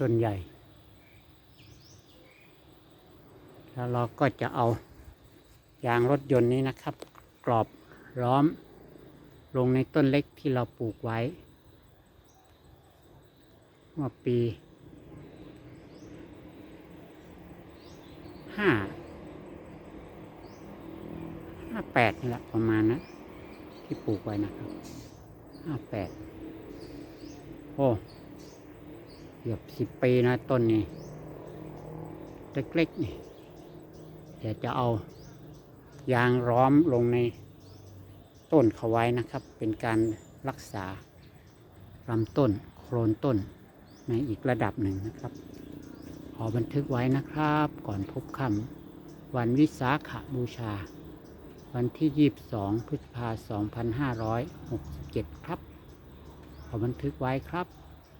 ต้นใหญ่ แล้วเราก็จะเอายางรถยนต์นี้นะครับ กรอบล้อม ลงในต้นเล็กที่เราปลูกไว้ เมื่อปีห้าห้าแปดนี่แหละประมาณนะที่ปลูกไว้นะครับห้าแปดโอ้ เกือบสิบปีนะต้นนี้เล็กๆนี่เดี๋ยวจะเอายางร้อมลงในต้นเขาไว้นะครับ เป็นการรักษาลำต้นโคลนต้นในอีกระดับหนึ่งนะครับ ขอบันทึกไว้นะครับ ก่อนพบค่ำวันวิสาขบูชา วันที่ 22 พฤษภาคม 2567 ครับ ขอบันทึกไว้ครับ